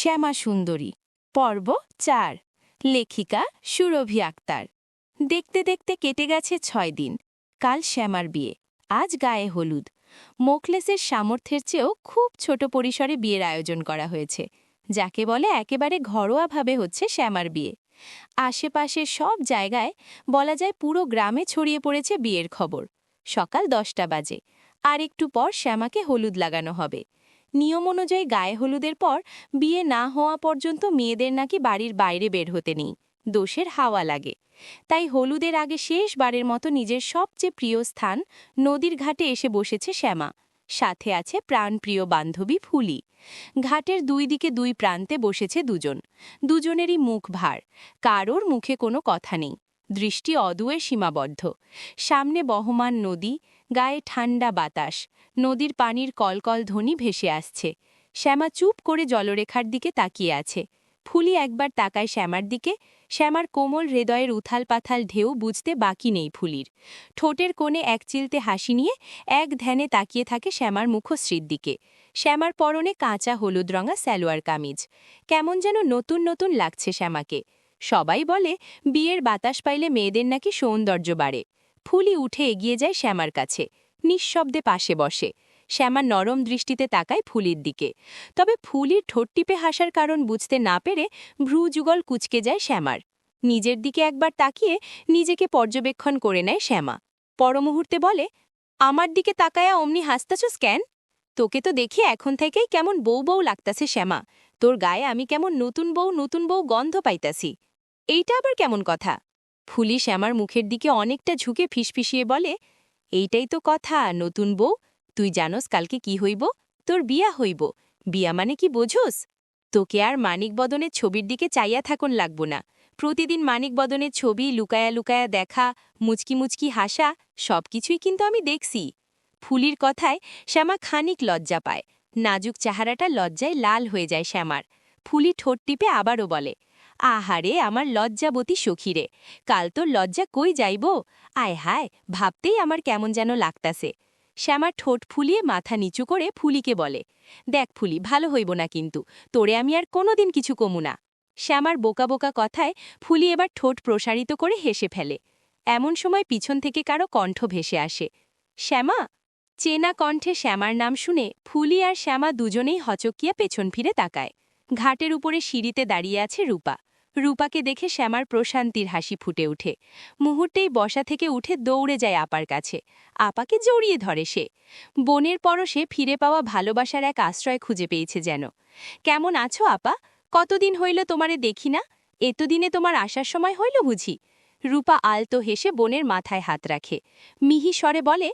শ্যামা সুন্দরী। পর্ব চার। লেখিকা সুরভি আক্তার। দেখতে দেখতে কেটে গেছে ছয় দিন। কাল শ্যামার বিয়ে। আজ গায়ে হলুদ। মোকলেসের সামর্থ্যের চেয়েও খুব ছোট পরিসরে বিয়ের আয়োজন করা হয়েছে, যাকে বলে একেবারে ঘরোয়াভাবে হচ্ছে শ্যামার বিয়ে। আশেপাশের সব জায়গায় বলা যায় পুরো গ্রামে ছড়িয়ে পড়েছে বিয়ের খবর। সকাল দশটা বাজে। আর একটু পর শ্যামাকে হলুদ লাগানো হবে। নিয়ম অনুযায়ী গায়ে হলুদের পর বিয়ে না হওয়া পর্যন্ত মেয়েদের নাকি বাড়ির বাইরে বের হতে নেই। দোষের হাওয়া লাগে। তাই হলুদের আগে শেষবারের মতো নিজের সবচেয়ে প্রিয় স্থান নদীর ঘাটে এসে বসেছে শ্যামা। সাথে আছে প্রাণপ্রিয় বান্ধবী ফুলি। ঘাটের দুই দিকে দুই প্রান্তে বসেছে দুজন। দুজনেরই মুখ ভার। কারোর মুখে কোনো কথা নেই। দৃষ্টি অদুয়ে সীমাবদ্ধ। সামনে বহমান নদী গায়ে ঠান্ডা বাতাস, নদীর পানির কলকল ধ্বনি ভেসে আসছে। শ্যামা চুপ করে জলরেখার দিকে তাকিয়ে আছে। ফুলি একবার তাকায় শ্যামার দিকে। শ্যামার কোমল হৃদয়ের উথাল পাথাল ঢেউ বুঝতে বাকি নেই ফুলির। ঠোঁটের কোণে এক চিলতে হাসি নিয়ে এক ধ্যানে তাকিয়ে থাকে শ্যামার মুখশ্রীর দিকে। শ্যামার পরনে কাঁচা হলুদ রঙা স্যালোয়ার কামিজ। কেমন যেন নতুন নতুন লাগছে শ্যামাকে। সবাই বলে, বিয়ের বাতাস পাইলে মেয়েদের নাকি সৌন্দর্য বাড়ে। ফুলি উঠে এগিয়ে যায় শ্যামার কাছে, নিঃশব্দে পাশে বসে। শ্যামা নরম দৃষ্টিতে তাকায় ফুলির দিকে। তবে ফুলির ঠোঁট টিপে হাসার কারণ বুঝতে না পেরে ভ্রু যুগল কুচকে যায় শ্যামার। নিজের দিকে একবার তাকিয়ে নিজেকে পর্যবেক্ষণ করে নেয় শ্যামা। পরমুহূর্তে বলে, আমার দিকে তাকায়া অমনি হাসতাছস কেন? তোকে তো দেখি এখন থেকেই কেমন বউ বউ লাগতাছে শ্যামা। তোর গায়ে আমি কেমন নতুন বউ নতুন বউ গন্ধ পাইতাছি। এইটা আবার কেমন কথা? ফুলি শ্যামার মুখের দিকে অনেকটা ঝুঁকে ফিসফিসিয়ে বলে, এইটাই তো কথা, নতুন বউ। তুই জানোস কালকে কি হইব? তোর বিয়া হইব। বিয়া মানে কি বোঝোস? তোকে আর মানিক বদনের ছবির দিকে চাইয়া থাকুন লাগব না। প্রতিদিন মানিক বদনের ছবি, লুকায়া লুকায়া দেখা, মুচকি মুচকি হাসা, সবকিছুই কিন্তু আমি দেখছি। ফুলির কথায় শ্যামা খানিক লজ্জা পায়। নাজুক চেহারাটা লজ্জায় লাল হয়ে যায় শ্যামার। ফুলি ঠোঁট টিপে আবারও বলে আহারে, আমার লজ্জাবতী সখীরে। কাল তোর লজ্জা কই যাইব? আয় হায়, ভাবতেই আমার কেমন যেন লাগতাছে। শ্যামা ঠোঁট ফুলিয়ে মাথা নিচু করে ফুলিকে বলে, দেখ ফুলি, ভালো হইব না কিন্তু, তোরে আমি আর কোনোদিন কিছু কমু না। শ্যামার বোকা বোকা কথায় ফুলি এবার ঠোঁট প্রসারিত করে হেসে ফেলে। এমন সময় পিছন থেকে কারও কণ্ঠ ভেসে আসে। শ্যামা? চেনা কণ্ঠে শ্যামার নাম শুনে ফুলি আর শ্যামা দুজনেই হচকিয়া পেছন ফিরে তাকায়। ঘাটের উপরে সিঁড়িতে দাঁড়িয়ে আছে রূপা। রূপাকে দেখে শ্যামার প্রশান্তির হাসি ফুটে ওঠে। মুহূর্তেই বসা থেকে উঠে দৌড়ে যায় আপার কাছে। আপাকে জড়িয়ে ধরে সে। বনের পরশে ফিরে পাওয়া ভালোবাসার এক আশ্রয় খুঁজে পেয়েছে যেন। কেমন আছো আপা? কতদিন হইল তোমারে দেখি না? এতদিনে তোমার আসার সময় হইল বুঝি? রূপা আলতো হেসে বোনের মাথায় হাত রাখে। মিহি স্বরে বলে,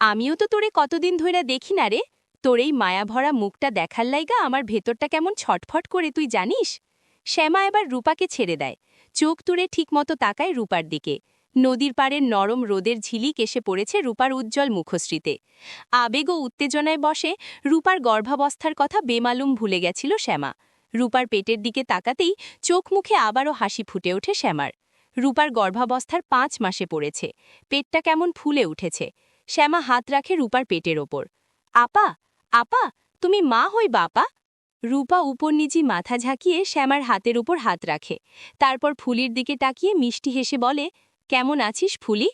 আমিও তো তোরে কতদিন ধইরা দেখি না রে। তোর এই মায়াভরা মুখটা দেখার লাইগা আমার ভেতরটা কেমন ছটফট করে তুই জানিস? শ্যামা এবার রূপাকে ছেড়ে দেয়। চোখ তুড়ে ঠিকমতো তাকায় রূপার দিকে। নদীর পাড়ের নরম রোদের ঝিলিক এসে পড়েছে রূপার উজ্জ্বল মুখশ্রীতে। আবেগ ও উত্তেজনায় বসে রূপার গর্ভাবস্থার কথা বেমালুম ভুলে গেছিল শ্যামা। রূপার পেটের দিকে তাকাতেই চোখ মুখে আবারও হাসি ফুটে ওঠে শ্যামার। রূপার গর্ভাবস্থার পাঁচ মাসে পড়েছে। পেটটা কেমন ফুলে উঠেছে। শ্যামা হাত রাখে রূপার পেটের ওপর। আপা আপা, তুমি মা হই বাপা? রূপা উপর নিচি মাথা ঝাঁকিয়ে শ্যামার হাতের উপর হাত রাখে। তারপর ফুলির দিকে তাকিয়ে মিষ্টি হেসে বলে, কেমন আছিস ফুলি?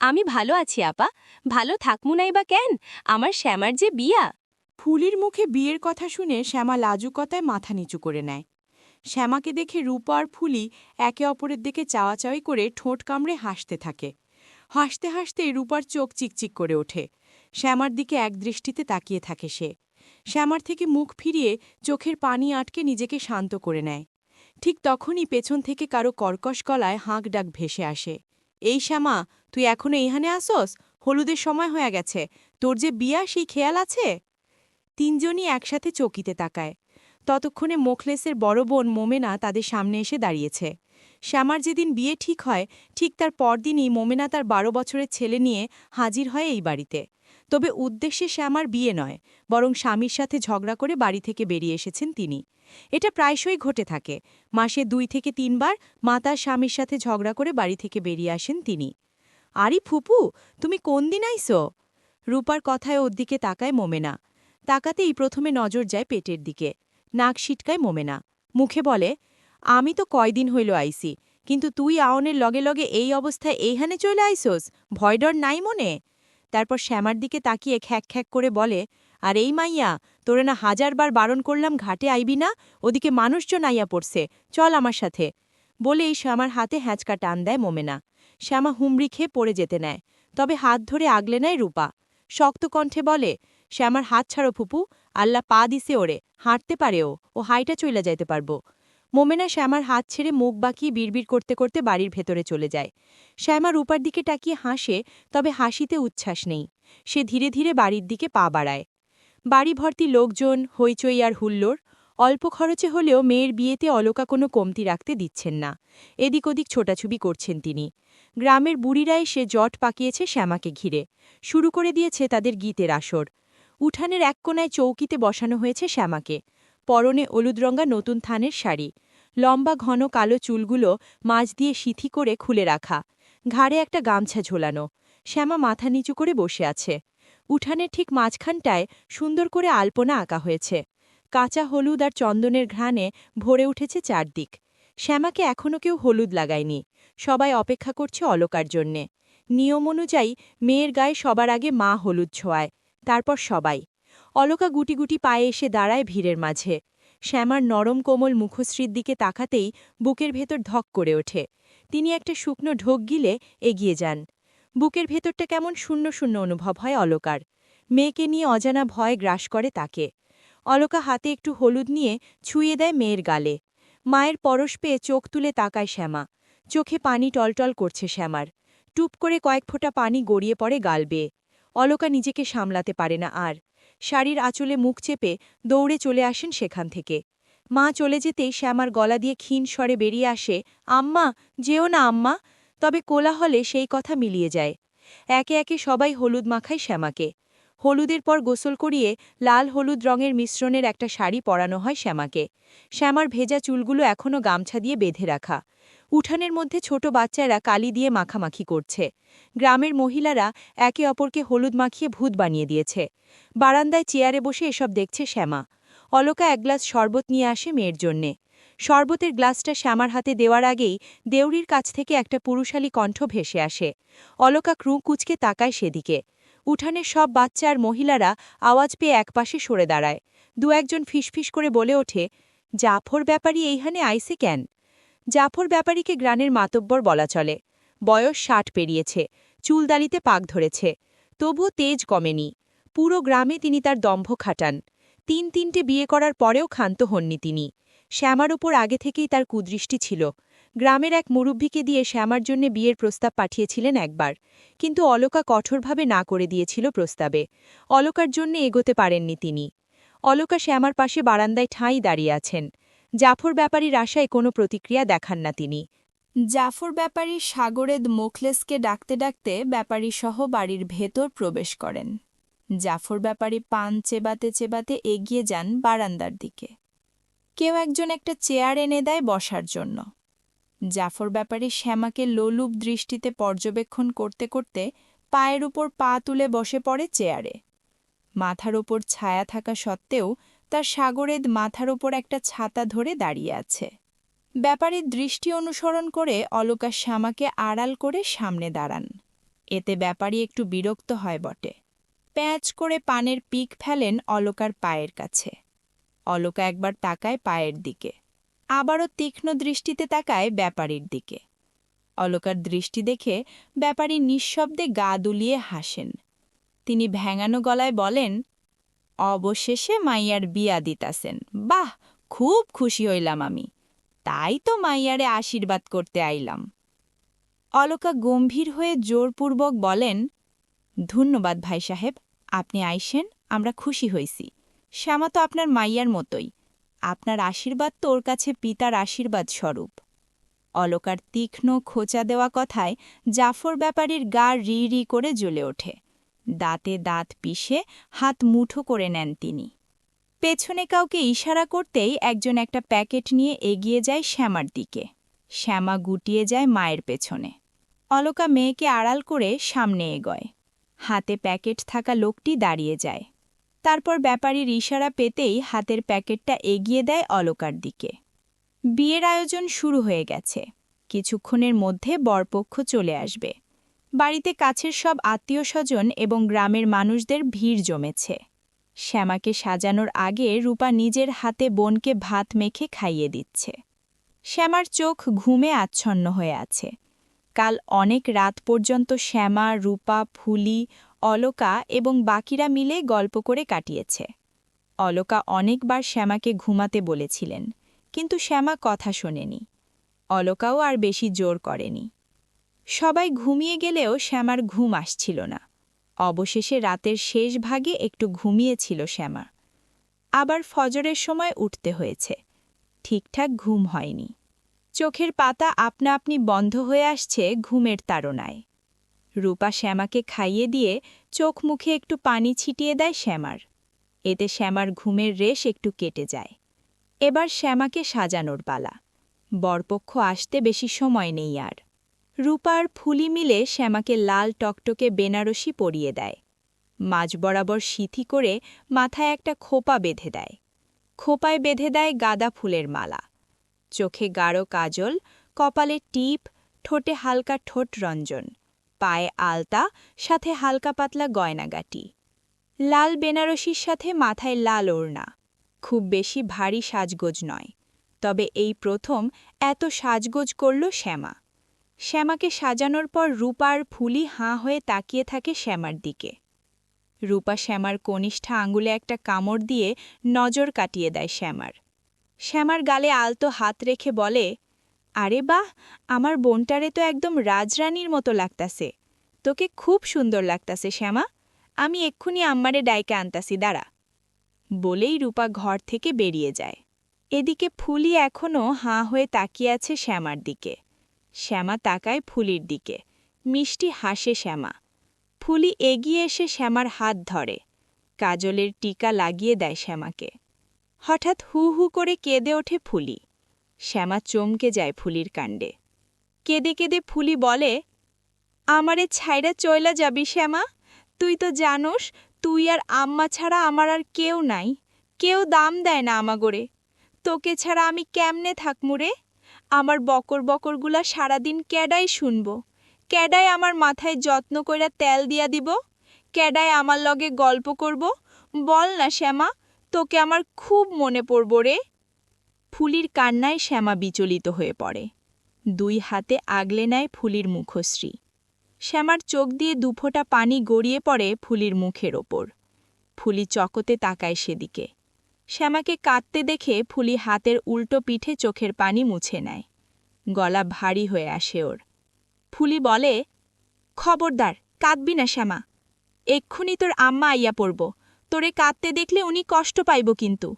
আমি ভালো আছি আপা। ভালো থাকমু নাই বা কেন? আমার শ্যামার যে বিয়া ফুলির মুখে বিয়ের কথা শুনে শ্যামা লাজুকতায় মাথা নিচু করে নেয়। শ্যামাকে দেখে রূপা আর ফুলি একে অপরের দিকে চাওয়াচাওয়ি করে ঠোঁট কামড়ে হাসতে থাকে। হাসতে হাসতে রূপার চোখ চিকচিক করে ওঠে। শ্যামার দিকে এক দৃষ্টিতে তাকিয়ে থাকে সে। শ্যামার থেকে মুখ ফিরিয়ে চোখের পানি আটকে নিজেকে শান্ত করে নেয়। ঠিক তখনই পেছন থেকে কারও কর্কশ গলায় হাঁক ডাক ভেসে আসে। এই শ্যামা, তুই এখনও এইহানে আসস? হলুদের সময় হয়ে গেছে। তোর যে বিয়া, সেই খেয়াল আছে? তিনজনই একসাথে চকিতে তাকায়। ততক্ষণে মোখলেসের বড় বোন মোমেনা তাদের সামনে এসে দাঁড়িয়েছে। শ্যামার যেদিন বিয়ে ঠিক হয়, ঠিক তার পরদিনই মোমেনা তার বারো বছরের ছেলে নিয়ে হাজির হয় এই বাড়িতে। তবে উদ্দেশ্যে সে আমার বিয়ে নয়, বরং স্বামীর সাথে ঝগড়া করে বাড়ি থেকে বেরিয়ে এসেছেন তিনি। এটা প্রায়শই ঘটে থাকে। মাসে দুই থেকে তিনবার মাতার স্বামীর সাথে ঝগড়া করে বাড়ি থেকে বেরিয়ে আসেন তিনি। আরি ফুপু, তুমি কোন দিন আইসো রূপার কথায় ওর দিকে তাকায় মোমেনা। তাকাতেই প্রথমে নজর যায় পেটের দিকে। নাক সিটকায় মোমেনা। মুখে বলে, আমি তো কয়দিন হইল আইসি কিন্তু তুই আওনের লগে লগে এই অবস্থায় এইখানে চলে আইসোস? ভয়ডর নাই মনে? তারপর শ্যামার দিকে তাকিয়ে খ্যাক খ্যাক করে বলে, আর এই মাইয়া, তোরে না হাজারবার বারণ করলাম ঘাটে আইবি না? ওদিকে মানুষজন আইয়া পড়ছে। চল আমার সাথে। বলেই শ্যামার হাতে হ্যাঁচকা টান দেয় মোমেনা। শ্যামা হুমড়ি খেয়ে পড়ে যেতে নেয়। তবে হাত ধরে আগলে নেয় রূপা। শক্ত কণ্ঠে বলে, শ্যামার হাত ছাড়ো ফুপু, আল্লাহ পা দিছে ওরে, হাঁটতে পারে ও। হাইটা চইলা যাইতে পারব। মোমেনা শ্যামার হাত ছেড়ে মুখ বাঁকিয়ে বিড়বিড় করতে করতে বাড়ির ভেতরে চলে যায়। শ্যামা রূপার দিকে তাকিয়ে হাসে, তবে হাসিতে উচ্ছ্বাস নেই। সে ধীরে ধীরে বাড়ির দিকে পা বাড়ায়। বাড়ি ভর্তি লোকজন, হইচই আর হুল্লোড়, অল্প খরচে হলেও মেয়ের বিয়েতে অলকা কোনো কমতি রাখতে দিচ্ছেন না। এদিক ওদিক ছোটাছুবি করছেন তিনি। গ্রামের বুড়িরা এসে জট পাকিয়েছে শ্যামাকে ঘিরে। শুরু করে দিয়েছে তাদের গীতের আসর। উঠানের এক কোনায় চৌকিতে বসানো হয়েছে শ্যামাকে। পরনে হলুদরঙ্গা নতুন থানের শাড়ি। লম্বা ঘন কালো চুলগুলো মাঝ দিয়ে সিথি করে খুলে রাখা। ঘাড়ে একটা গামছা ঝোলানো। শ্যামা মাথা নিচু করে বসে আছে। উঠানের ঠিক মাঝখানটায় সুন্দর করে আলপনা আঁকা হয়েছে। কাঁচা হলুদ আর চন্দনের ঘ্রাণে ভরে উঠেছে চারদিক। শ্যামাকে এখনও কেউ হলুদ লাগায়নি। সবাই অপেক্ষা করছে অলকার জন্যে। নিয়ম অনুযায়ী মেয়ের গায়ে সবার আগে মা হলুদ ছোঁয়ায়, তারপর সবাই। অলকা গুটি গুটি পায়ে এসে দাঁড়ায় ভিড়ের মাঝে। শ্যামার নরম কোমল মুখশ্রীর দিকে তাকাতেই বুকের ভেতর ধক করে ওঠে। তিনি একটা শুকনো ঢোক গিলে এগিয়ে যান। বুকের ভেতরটা কেমন শূন্য শূন্য অনুভব হয় অলকার। মেয়েকে নিয়ে অজানা ভয় গ্রাস করে তাকে। অলকা হাতে একটু হলুদ নিয়ে ছুঁয়ে দেয় মেয়ের গালে। মায়ের পরশ পেয়ে চোখ তুলে তাকায় শ্যামা। চোখে পানি টলটল করছে শ্যামার। টুপ করে কয়েক ফোঁটা পানি গড়িয়ে পড়ে গাল বেয়ে। অলকা নিজেকে সামলাতে পারে না আর। শাড়ির আঁচলে মুখ চেপে দৌড়ে চলে আসেন সেখান থেকে। মা চলে যেতেই শ্যামার গলা দিয়ে ক্ষীণ স্বরে বেরিয়ে আসে, আম্মা, যেও না আম্মা। তবে কোলাহলে সেই কথা মিলিয়ে যায়। একে একে সবাই হলুদ মাখায় শ্যামাকে। হলুদের পর গোসল করিয়ে লাল হলুদ রঙের মিশ্রণের একটা শাড়ি পরানো হয় শ্যামাকে। শ্যামার ভেজা চুলগুলো এখনও গামছা দিয়ে বেঁধে রাখা। উঠানের মধ্যে ছোট বাচ্চারা কালি দিয়ে মাখামাখি করছে। গ্রামের মহিলারা একে অপরকে হলুদ মাখিয়ে ভূত বানিয়ে দিয়েছে। বারান্দায় চেয়ারে বসে এসব দেখছে শ্যামা। অলকা এক গ্লাস শরবত নিয়ে আসে মেয়ের জন্যে। শরবতের গ্লাসটা শ্যামার হাতে দেওয়ার আগেই দেউরির কাছ থেকে একটা পুরুষালী কণ্ঠ ভেসে আসে। অলকা ক্রু কুচকে তাকায় সেদিকে। উঠানের সব বাচ্চা আর মহিলারা আওয়াজ পেয়ে একপাশে সরে দাঁড়ায়। দু একজন ফিসফিস করে বলে ওঠে, জাফর ব্যাপারী এইখানে আইসে কেন? জাফর ব্যাপারীকে গ্রানের মাতব্বর বলা চলে। বয়স ষাট পেরিয়েছে চুলদালিতে পাক ধরেছে, তবুও তেজ কমেনি। পুরো গ্রামে তিনি তার দম্ভ খাটান। তিন তিনটে বিয়ে করার পরেও ক্ষান্ত হননি তিনি। শ্যামার ওপর আগে থেকেই তার কুদৃষ্টি ছিল। গ্রামের এক মুরব্বীকে দিয়ে শ্যামার জন্য বিয়ের প্রস্তাব পাঠিয়েছিলেন একবার, কিন্তু অলকা কঠোরভাবে না করে দিয়েছিল প্রস্তাবে। অলকার জন্য এগোতে পারেননি তিনি। অলকা শ্যামার পাশে বারান্দায় ঠাঁই দাঁড়িয়ে আছেন। জাফর ব্যাপারীর আশায় কোনো প্রতিক্রিয়া দেখান না তিনি। জাফর ব্যাপারী সাগরেদ মোখলেসকে ডাকতে ডাকতে ব্যাপারী সহ বাড়ির ভেতর প্রবেশ করেন। জাফর ব্যাপারী পান চেবাতে চেবাতে এগিয়ে যান বারান্দার দিকে। কেউ একজন একটা চেয়ার এনে দেয় বসার জন্য। জাফর ব্যাপারী শ্যামাকে লোলুপ দৃষ্টিতে পর্যবেক্ষণ করতে করতে পায়ের উপর পা তুলে বসে পড়ে চেয়ারে। মাথার ওপর ছায়া থাকা সত্ত্বেও তার সাগরেদ মাথার ওপর একটা ছাতা ধরে দাঁড়িয়ে আছে। ব্যাপারীর দৃষ্টি অনুসরণ করে অলকা শ্যামাকে আড়াল করে সামনে দাঁড়ান। এতে ব্যাপারী একটু বিরক্ত হয় বটে। প্যাঁচ করে পানের পিক ফেলেন অলকার পায়ের কাছে। অলকা একবার তাকায় পায়ের দিকে। আবারও তীক্ষ্ণ দৃষ্টিতে তাকায় ব্যাপারীর দিকে। অলকার দৃষ্টি দেখে ব্যাপারী নিঃশব্দে গা দুলিয়ে হাসেন। তিনি ভ্যাঙানো গলায় বলেন অবশেষে মাইয়ার বিয়া দিতাছেন। বাহ, খুব খুশি হইলাম আমি। তাই তো মাইয়ারে আশীর্বাদ করতে আইলাম। অলকা গম্ভীর হয়ে জোরপূর্বক বলেন, ধন্যবাদ ভাই সাহেব, আপনি আইসেন, আমরা খুশি হইছি। শ্যামা তো আপনার মাইয়ার মতোই। আপনার আশীর্বাদ তো ওর কাছে পিতার আশীর্বাদ স্বরূপ অলকার তীক্ষ্ণ খোঁচা দেওয়া কথায় জাফর ব্যাপারীর গা রি রি করে জ্বলে ওঠে। দাঁতে দাঁত পিষে হাত মুঠো করে নেন তিনি। পেছনে কাউকে ইশারা করতেই একজন একটা প্যাকেট নিয়ে এগিয়ে যায় শ্যামার দিকে। শ্যামা গুটিয়ে যায় মায়ের পেছনে। অলকা মেয়েকে আড়াল করে সামনে এগোয়। হাতে প্যাকেট থাকা লোকটি দাঁড়িয়ে যায়। তারপর ব্যাপারীর ইশারা পেতেই হাতের প্যাকেটটা এগিয়ে দেয় অলকার দিকে। বিয়ের আয়োজন শুরু হয়ে গেছে। কিছুক্ষণের মধ্যে বরপক্ষ চলে আসবে। বাড়িতে কাছের সব আত্মীয় স্বজন এবং গ্রামের মানুষদের ভিড় জমেছে। শ্যামাকে সাজানোর আগে রূপা নিজের হাতে বোনকে ভাত মেখে খাইয়ে দিচ্ছে। শ্যামার চোখ ঘুমে আচ্ছন্ন হয়ে আছে। কাল অনেক রাত পর্যন্ত শ্যামা, রূপা, ফুলি, অলকা এবং বাকিরা মিলে গল্প করে কাটিয়েছে। অলকা অনেকবার শ্যামাকে ঘুমাতে বলেছিলেন, কিন্তু শ্যামা কথা শোনেনি। অলকাও আর বেশি জোর করেনি। সবাই ঘুমিয়ে গেলেও শ্যামার ঘুম আসছিল না। অবশেষে রাতের শেষ ভাগে একটু ঘুমিয়েছিল শ্যামা। আবার ফজরের সময় উঠতে হয়েছে। ঠিকঠাক ঘুম হয়নি। চোখের পাতা আপনা আপনি বন্ধ হয়ে আসছে ঘুমের তাড়নায়। রূপা শ্যামাকে খাইয়ে দিয়ে চোখ মুখে একটু পানি ছিটিয়ে দেয় শ্যামার। এতে শ্যামার ঘুমের রেশ একটু কেটে যায়। এবার শ্যামাকে সাজানোর পালা। বরপক্ষ আসতে বেশি সময় নেই আর। রূপার ফুলি মিলে শ্যামাকে লাল টকটকে বেনারসি পরিয়ে দেয়। মাঝ বরাবর সিথি করে মাথায় একটা খোপা বেঁধে দেয়। খোপায় বেঁধে দেয় গাঁদা ফুলের মালা। চোখে গাঢ় কাজল, কপালে টিপ, ঠোঁটে হালকা ঠোঁট রঞ্জন, পায়ে আলতা, সাথে হালকা পাতলা গয়নাগাটি। লাল বেনারসির সাথে মাথায় লাল ওড়না। খুব বেশি ভারী সাজগোজ নয়, তবে এই প্রথম এত সাজগোজ করল শ্যামা। শ্যামাকে সাজানোর পর রূপার ফুলি হাঁ হয়ে তাকিয়ে থাকে শ্যামার দিকে। রূপা শ্যামার কনিষ্ঠা আঙুলে একটা কামড় দিয়ে নজর কাটিয়ে দেয় শ্যামার। শ্যামার গালে আলতো হাত রেখে বলে, আরে বাহ, আমার বোনটারে তো একদম রাজরানীর মতো লাগতাছে। তোকে খুব সুন্দর লাগতাছে শ্যামা। আমি এক্ষুনি আম্মারে ডাইকে আনতাছি, দাঁড়া। বলেই রূপা ঘর থেকে বেরিয়ে যায়। এদিকে ফুলি এখনও হাঁ হয়ে তাকিয়ে আছে শ্যামার দিকে। শ্যামা তাকায় ফুলির দিকে। মিষ্টি হাসে শ্যামা। ফুলি এগিয়ে এসে শ্যামার হাত ধরে। কাজলের টিকা লাগিয়ে দেয় শ্যামাকে। হঠাৎ হু হু করে কেঁদে ওঠে ফুলি। শ্যামা চমকে যায় ফুলির কাণ্ডে। কেঁদে কেঁদে ফুলি বলে, আমারে ছাইরা চইলা যাবি শ্যামা। তুই তো জানোস, তুই আর আম্মা ছাড়া আমার আর কেউ নাই। কেউ দাম দেয় না আমাগরে। তোকে ছাড়া আমি কেমনে থাকমুরে আমার বকর বকরগুলা সারাদিন ক্যাডাই শুনব। ক্যাডায় আমার মাথায় যত্ন কইরা তেল দিয়া দিব। ক্যাডায় আমার লগে গল্প করব। বল না শ্যামা, তোকে আমার খুব মনে পড়ব রে। ফুলির কান্নায় শ্যামা বিচলিত হয়ে পড়ে। দুই হাতে আগলে নেয় ফুলির মুখশ্রী। শ্যামার চোখ দিয়ে দুফোঁটা পানি গড়িয়ে পড়ে ফুলির মুখের ওপর। ফুলি চকতে তাকায় সেদিকে। শ্যামাকে কাঁদতে দেখে ফুলি হাতের উল্টো পিঠে চোখের পানি মুছে নেয়। গলা ভারী হয়ে আসে ওর। ফুলি বলে, খবরদার, কাঁদবি না শ্যামা। এক্ষুনি তোর আম্মা আইয়া পড়ব। তোরে কাঁদতে দেখলে উনি কষ্ট পাইব কিন্তু।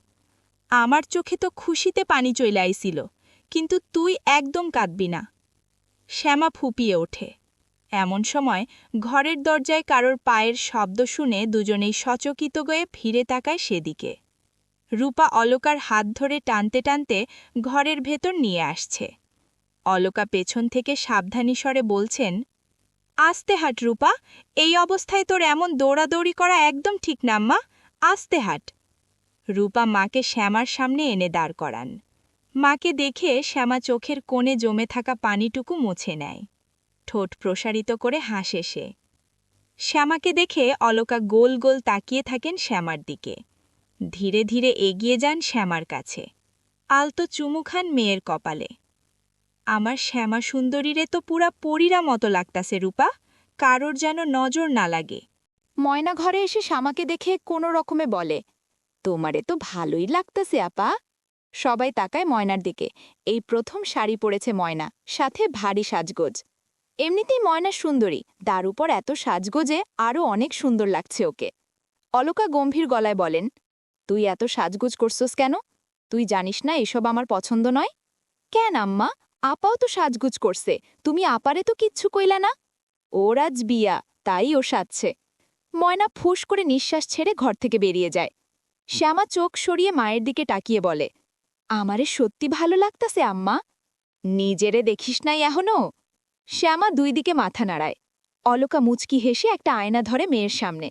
আমার চোখে তো খুশিতে পানি চইলে আইছিল, কিন্তু তুই একদম কাঁদবি না। শ্যামা ফুপিয়ে ওঠে। এমন সময় ঘরের দরজায় কারোর পায়ের শব্দ শুনে দুজনেই সচকিত গয়ে ফিরে তাকায় সেদিকে। রূপা অলকার হাত ধরে টানতে টানতে ঘরের ভেতর নিয়ে আসছে। অলকা পেছন থেকে সাবধানী স্বরে বলছেন, আস্তে হাট রূপা, এই অবস্থায় তোর এমন দৌড়াদৌড়ি করা একদম ঠিক না আম্মা আস্তে হাট। রূপা মাকে শ্যামার সামনে এনে দাঁড় করান। মাকে দেখে শ্যামা চোখের কোণে জমে থাকা পানিটুকু মুছে নেয়। ঠোঁট প্রসারিত করে হাসে সে। শ্যামাকে দেখে অলকা গোল গোল তাকিয়ে থাকেন শ্যামার দিকে। ধীরে ধীরে এগিয়ে যান শ্যামার কাছে। আলতো চুমু খান মেয়ের কপালে। আমার শ্যামা সুন্দরীরে তো পুরা পরীরা মতো লাগতাছে রূপা, কারোর যেন নজর না লাগে। ময়না ঘরে এসে শ্যামাকে দেখে কোনো রকমে বলে, তোমারে তো ভালোই লাগতেছে, আপা। সবাই তাকায় ময়নার দিকে। এই প্রথম শাড়ি পরেছে ময়না, সাথে ভারী সাজগোজ। এমনিতেই ময়না সুন্দরী, তার উপর এত সাজগোজে আরও অনেক সুন্দর লাগছে ওকে। অলকা গম্ভীর গলায় বলেন তুই এত সাজগুজ করছস কেন? তুই জানিস না এসব আমার পছন্দ নয়? কেন আম্মা? আপাও তো সাজগুজ করছে, তুমি আপারে তো কিচ্ছু কইলা না? ওর আজ বিয়া, তাই ও সাজছে। ময়না ফুস করে নিঃশ্বাস ছেড়ে ঘর থেকে বেরিয়ে যায়। শ্যামা চোখ সরিয়ে মায়ের দিকে তাকিয়ে বলে, আমারে সত্যি ভালো লাগতাছে আম্মা? নিজেরে দেখিস নাই এখনও? শ্যামা দুই দিকে মাথা নাড়ায়। অলকা মুচকি হেসে একটা আয়না ধরে মেয়ের সামনে।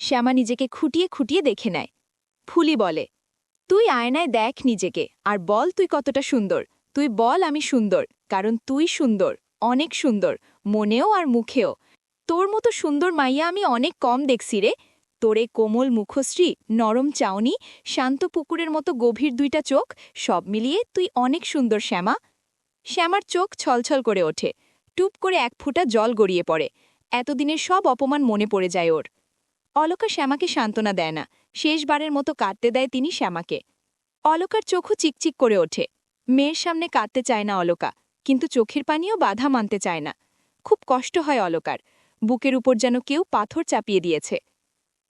শ্যামা নিজেকে খুঁটিয়ে খুঁটিয়ে দেখে নেয়। ফুলি বলে। তুই আয়নায় দেখ নিজেকে, আর বল তুই কতটা সুন্দর। তুই বল আমি সুন্দর, কারণ তুই সুন্দর, অনেক সুন্দর, মনেও আর মুখেও। তোর মতো সুন্দর মাইয়া আমি অনেক কম দেখছি রে। তোরে কোমল মুখশ্রী, নরম চাউনি, শান্ত পুকুরের মতো গভীর দুইটা চোখ, সব মিলিয়ে তুই অনেক সুন্দর শ্যামা। শ্যামার চোখ ছলছল করে ওঠে। টুপ করে এক ফোঁটা জল গড়িয়ে পড়ে। এতদিনের সব অপমান মনে পড়ে যায় ওর। অলকা শ্যামাকে সান্ত্বনা দেয় না। শেষবারের মতো কাঁদতে দেয় তিনি শ্যামাকে। অলকার চোখও চিকচিক করে ওঠে। মেয়ের সামনে কাঁদতে চায় না অলকা, কিন্তু চোখের পানিও বাধা মানতে চায় না। খুব কষ্ট হয় অলকার। বুকের উপর যেন কেউ পাথর চাপিয়ে দিয়েছে।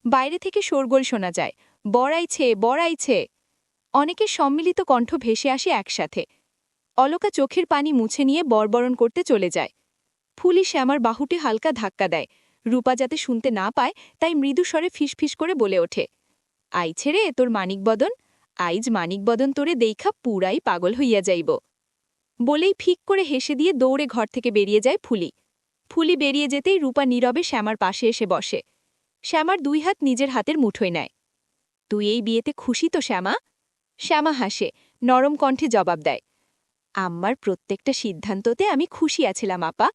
বাইরে থেকে শোরগোল শোনা যায় বড়াইছে বড়াইছে অনেকের সম্মিলিত কণ্ঠ ভেসে আসে একসাথে। অলকা চোখের পানি মুছে নিয়ে বরবরণ করতে চলে যায়। ফুলি শ্যামার বাহুটে হালকা ধাক্কা দেয়। রূপা যাতে শুনতে না পায়, তাই মৃদু স্বরে ফিসফিস করে বলে ওঠে, আই ছেড়ে তোর মানিকবদন আইজ মানিকবদন তোরে দেইখা পুরাই পাগল হইয়া যাইব। বলেই ফিক করে হেসে দিয়ে দৌড়ে ঘর থেকে বেরিয়ে যায় ফুলি। ফুলি বেরিয়ে যেতেই রূপা নীরবে শ্যামার পাশে এসে বসে। শ্যামার দুই হাত নিজের হাতের মুঠোয় নেয়। তুই এই বিয়েতে খুশি তো, শ্যামা? শ্যামা হাসে, নরম কণ্ঠে জবাব দেয় আম্মার প্রত্যেকটা সিদ্ধান্ততে আমি খুশি আছিলাম, আপা।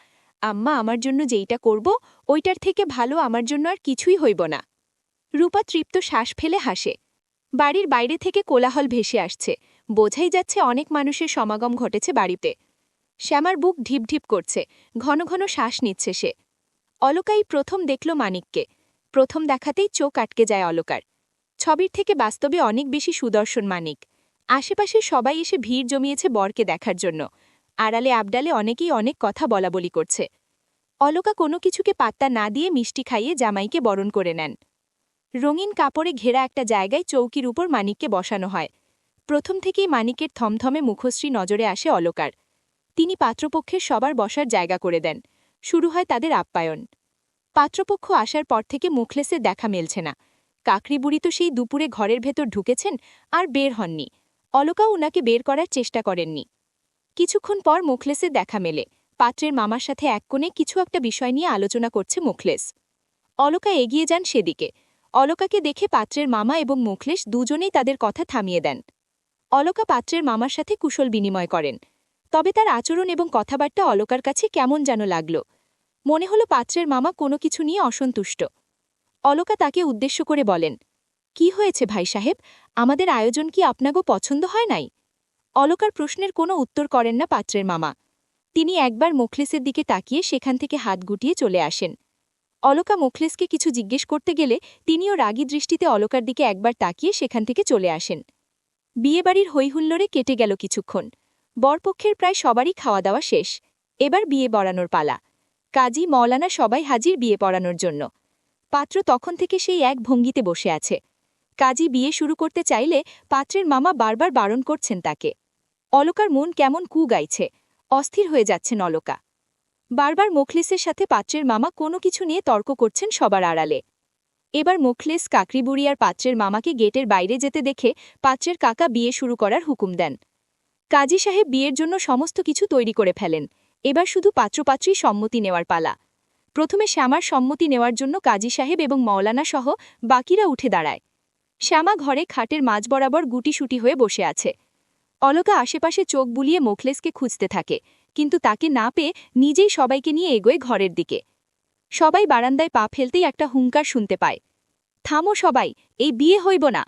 আম্মা আমার জন্য যেইটা করব, ওইটার থেকে ভালো আমার জন্য আর কিছুই হইব না। রূপা তৃপ্ত শ্বাস ফেলে হাসে। বাড়ির বাইরে থেকে কোলাহল ভেসে আসছে। বোঝাই যাচ্ছে অনেক মানুষের সমাগম ঘটেছে বাড়িতে। শ্যামার বুক ঢিপ ঢিপ করছে। ঘন ঘন শ্বাস নিচ্ছে সে। অলকাই প্রথম দেখল মানিককে। প্রথম দেখাতেই চোখ আটকে যায় অলকার। ছবির থেকে বাস্তবে অনেক বেশি সুদর্শন মানিক। আশেপাশে সবাই এসে ভিড় জমিয়েছে বরকে দেখার জন্য। আড়ালে আবডালে অনেকেই অনেক কথা বলাবলি করছে। অলকা কোনো কিছুকে পাত্তা না দিয়ে মিষ্টি খাইয়ে জামাইকে বরণ করে নেন। রঙিন কাপড়ে ঘেরা একটা জায়গায় চৌকির উপর মানিককে বসানো হয়। প্রথম থেকেই মানিকের থমথমে মুখশ্রী নজরে আসে অলকার। তিনি পাত্রপক্ষের সবার বসার জায়গা করে দেন। শুরু হয় তাদের আপ্যায়ন। পাত্রপক্ষ আসার পর থেকে মুখলেসে দেখা মেলছে না। কাকরি বুড়ি তো সেই দুপুরে ঘরের ভেতর ঢুকেছেন আর বের হননি। অলকা উনাকে বের করার চেষ্টা করেননি। কিছুক্ষণ পর মুখলেসে দেখা মেলে। পাত্রের মামার সাথে এক কোণে কিছু একটা বিষয় নিয়ে আলোচনা করছে মুখলেস। অলকা এগিয়ে যান সেদিকে। অলকাকে দেখে পাত্রের মামা এবং মুখলেস দুজনেই তাদের কথা থামিয়ে দেন। অলকা পাত্রের মামার সাথে কুশল বিনিময় করেন। তবে তার আচরণ এবং কথাবার্তা অলকার কাছে কেমন যেন লাগল। মনে হলো পাত্রের মামা কোনো কিছু নিয়ে অসন্তুষ্ট। অলকা তাকে উদ্দেশ্য করে বলেন, কি হয়েছে ভাই সাহেব? আমাদের আয়োজন কি আপনাগো পছন্দ হয় নাই? অলকার প্রশ্নের কোনো উত্তর করেন না পাত্রের মামা। তিনি একবার মুখলেসের দিকে তাকিয়ে সেখান থেকে হাত গুটিয়ে চলে আসেন। অলকা মুখলেসকে কিছু জিজ্ঞেস করতে গেলে তিনিও রাগী দৃষ্টিতে অলকার দিকে একবার তাকিয়ে সেখান থেকে চলে আসেন। বিয়েবাড়ির হৈহুল্লোড়ে কেটে গেল কিছুক্ষণ। বরপক্ষের প্রায় সবারই খাওয়া দাওয়া শেষ। এবার বিয়ে বড়ানোর পালা। কাজী মৌলানা সবাই হাজির বিয়ে পড়ানোর জন্য। পাত্র তখন থেকে সেই এক ভঙ্গিতে বসে আছে। কাজী বিয়ে শুরু করতে চাইলে পাত্রের মামা বারবার বারণ করছেন তাকে। অলকার মন কেমন কু গাইছে। অস্থির হয়ে যাচ্ছেন অলকা। বারবার মুখলিসের সাথে পাত্রের মামা কোনো কিছু নিয়ে তর্ক করছেন সবার আড়ালে। এবার মুখলেস কাকরিবুড়ি আর পাত্রের মামাকে গেটের বাইরে যেতে দেখে পাত্রের কাকা বিয়ে শুরু করার হুকুম দেন। কাজী সাহেব বিয়ের জন্য সমস্ত কিছু তৈরি করে ফেলেন। এবার শুধু পাত্রপাত্রী সম্মতি নেওয়ার পালা। প্রথমে শ্যামার সম্মতি নেওয়ার জন্য কাজী সাহেব এবং মৌলানা সহ বাকিরা উঠে দাঁড়ায়। শ্যামা ঘরে খাটের মাঝ বরাবর গুটিসুটি হয়ে বসে আছে। অলকা আশেপাশে চোখ বুলিয়ে মোখলেসকে খুঁজতে থাকে, কিন্তু তাকে না পেয়ে নিজেই সবাইকে নিয়ে এগোয় ঘরের দিকে। সবাই বারান্দায় পা ফেলতেই একটা হুঙ্কার শুনতে পায়। থামো সবাই, এই বিয়ে হইব না।